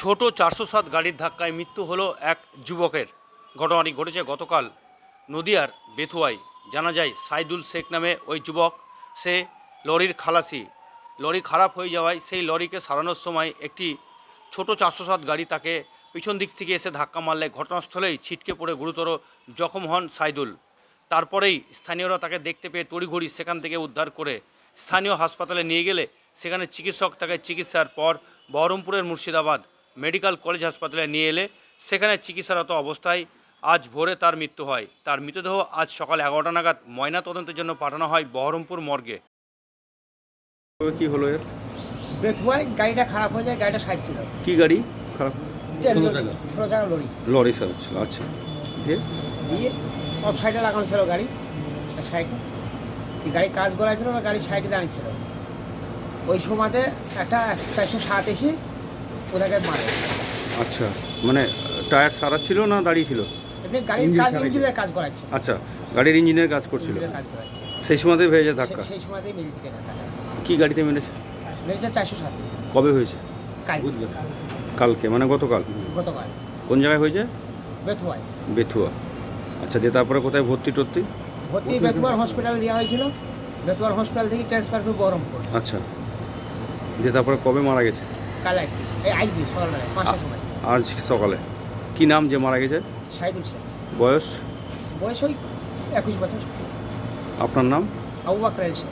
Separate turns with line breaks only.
ছোট চারশো সাত গাড়ির ধাক্কায় মৃত্যু হলো এক যুবকের। ঘটনাটি ঘটেছে গতকাল নদিয়ার বেথুয়ায়। জানা যায়, সাইদুল শেখ নামে ওই যুবক, সে লরির খালাসি। লরি খারাপ হয়ে যাওয়ায় সেই লরিকে সারানোর সময় একটি ছোট চারশো সাত গাড়ি তাকে পিছন দিক থেকে এসে ধাক্কা মারলে ঘটনাস্থলেই ছিটকে পড়ে গুরুতর জখম হন সাইদুল। তারপরেই স্থানীয়রা তাকে দেখতে পেয়ে তড়িঘড়ি সেখান থেকে উদ্ধার করে স্থানীয় হাসপাতালে নিয়ে গেলে সেখানে চিকিৎসক তাকে চিকিৎসার পর বহরমপুরের মুর্শিদাবাদ মেডিকেল কলেজ হাসপাতালে নিয়ে এলে সেখানে চিকিৎসারত অবস্থায় আজ ভোরে তার মৃত্যু হয়। তার মৃতদেহ আজ সকাল এগারোটা নাগাদ ময়না তদন্তের জন্য পাঠানো হয় বহরমপুর মর্গে।
কি হলো এর?
বেথুয়ায় গাড়িটা খারাপ হয়ে যায় গাড়িটা সাইড ছিল।
কি গাড়ি? খারাপ?
ষোলো চাকা। লরি।
লরি চালাচ্ছিল আচ্ছা। দিয়ে?
দিয়ে অফ সাইডে লাগানো ছিল গাড়ি এক সাইডে গাড়ি কাজ করা ছিল না গাড়ি সাইডে দাঁড়িয়ে ছিল। ওই সময়তে একটা চারশো সাত এসে ওটাকে মারে।
আচ্ছা মানে টায়ার সারা ছিল না দাঁড়িয়ে ছিল?
এমনি গাড়ির কাজ ইঞ্জিনের কাজ করাচ্ছে।
আচ্ছা গাড়ির ইঞ্জিনের কাজ করছিল।
কাজ করাচ্ছে।
সেই সময়তে ভেজে ধাক্কা।
সেই সময়তেই মেরে দিতে ধাক্কা।
কি গাড়িতে মেরেছে?
মেরেছে চারশো সাত।
কবে হয়েছে? কালকে। মানে গতকাল?
গতকাল।
কোন জায়গায় হয়েছে?
বেথুয়ায়।
বেথুয়া। আচ্ছা দিয়ে তারপরে কোথায় ভর্তি টর্তি?
ভর্তি বেথুয়ার হসপিটাল দেওয়া হয়েছিল। বেথুয়ার হসপিটাল থেকে ট্রান্সফার করে বহরমপুর।
আচ্ছা। দিয়ে তারপরে কবে মারা গেছে?
কাল এই পাঁচটার সময়।
আজ সকালে। কি নাম যে মারা গেছে? বয়স?
বয়স ওই একুশ বছর।
আপনার নাম?
আবু বাকর
আচ্ছা।